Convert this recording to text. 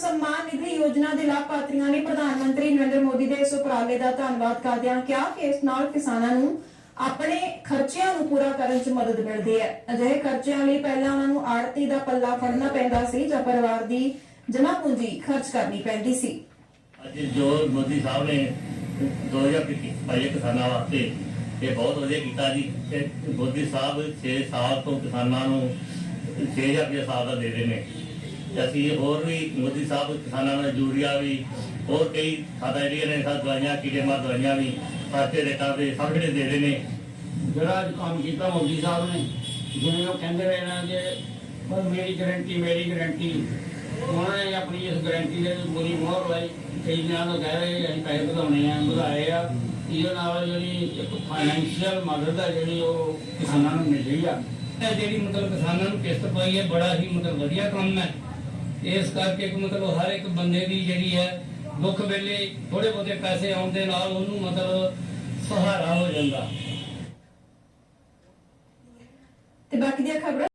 ਸਨਮਾਨ ਨਿਧੀ ਯੋਜਨਾ ਦੇ ਲਾਭਪਾਤਰੀਆਂ ਨੇ ਪ੍ਰਧਾਨ ਮੰਤਰੀ ਨਰਿੰਦਰ ਮੋਦੀ ਦੇ ਇਸ ਉਪਰਾਲੇ ਦਾ ਧੰਨਵਾਦ ਕਰਦਿਆਂ ਕਿਹਾ ਕਿ ਇਸ ਨਾਲ ਕਿਸਾਨਾਂ ਨੂੰ ਆਪਣੇ ਖਰਚਿਆਂ ਨੂੰ ਪੂਰਾ ਕਰਨ 'ਚ ਮਦਦ ਮਿਲਦੀ ਹੈ। ਅਜਿਹੇ ਖਰਚਿਆਂ ਲਈ ਪਹਿਲਾਂ ਉਹਨਾਂ ਨੂੰ ਆੜਤੀ ਦਾ ਪੱਲਾ ਫੜਨਾ ਪੈਂਦਾ ਸੀ ਜਾਂ ਪਰਿਵਾਰ ਦੀ ਜਮ੍ਹਾਂ ਪੂੰਜੀ ਖਰਚ ਕਰਨੀ ਪੈਂਦੀ ਸੀ। ਅੱਜ ਜੋ ਮੋਦੀ ਸਾਹਿਬ ਨੇ 2000 ਕੀਤੀ ਭਾਈ ਕਿਸਾਨਾਂ ਵਾਸਤੇ ਇਹ ਬਹੁਤ ਵਧੀਆ ਕੀਤਾ ਜੀ। ਮੋਦੀ ਸਾਹਿਬ 6 ਸਾਲ ਤੋਂ ਕਿਸਾਨਾਂ ਨੂੰ 6000 ਰੁਪਏ ਸਾਲ ਦਾ ਦੇ ਰਹੇ ਨੇ। ਅਸੀਂ ਹੋਰ ਵੀ ਮੋਦੀ ਸਾਹਿਬ ਕਿਸਾਨਾਂ ਨੂੰ ਯੂਰੀਆ ਵੀ ਹੋਰ ਕਈ ਖਾਦਾਂ ਜਿਹੜੀਆਂ ਨੇ ਸਭ ਦਵਾਈਆਂ ਕੀੜੇ ਮਾਰ ਦਵਾਈਆਂ ਵੀ ਸਸਤੇ ਰੇਟਾਂ ਤੇ ਜਿਹੜੇ ਦੇ ਰਹੇ ਨੇ। ਜਿਹੜਾ ਅੱਜ ਕੰਮ ਕੀਤਾ ਮੋਦੀ ਸਾਹਿਬ ਨੇ ਜਿਵੇਂ ਉਹ ਕਹਿੰਦੇ ਰਹੇ ਨਾ ਕਿ ਬਸ ਮੇਰੀ ਗਾਰੰਟੀ ਮੇਰੀ ਗਾਰੰਟੀ ਉਹਨਾਂ ਨੇ ਆਪਣੀ ਇਸ ਗਾਰੰਟੀ ਦੇ ਪੂਰੀ ਮੋਹਰ ਲਾਈ। ਕਈ ਦਿਨਾਂ ਤੋਂ ਕਹਿ ਰਹੇ ਅਸੀਂ ਪੈਸੇ ਵਧਾਉਣੇ ਆ ਵਧਾਏ ਆ। ਇਹਦੇ ਨਾਲ ਜਿਹੜੀ ਇੱਕ ਫਾਈਨੈਂਸ਼ੀਅਲ ਮਦਦ ਹੈ ਜਿਹੜੀ ਉਹ ਕਿਸਾਨਾਂ ਨੂੰ ਮਿਲ ਰਹੀ ਆ। ਇਹ ਜਿਹੜੀ ਮਤਲਬ ਕਿਸਾਨਾਂ ਨੂੰ ਕਿਸ਼ਤ ਪਾਈ ਹੈ ਬੜਾ ਹੀ ਮਤਲਬ ਵਧੀਆ ਕੰਮ ਹੈ। ਇਸ ਕਰਕੇ ਕਿ ਮਤਲਬ ਹਰ ਇੱਕ ਬੰਦੇ ਦੀ ਜਿਹੜੀ ਹੈ ਦੁੱਖ ਵੇਲੇ ਥੋੜੇ ਬਹੁਤੇ ਪੈਸੇ ਆਉਣ ਦੇ ਨਾਲ ਉਹਨੂੰ ਮਤਲਬ ਸਹਾਰਾ ਹੋ ਜਾਂਦਾ। ਤੇ ਬਾਕੀ ਦੀਆਂ ਖਬਰਾਂ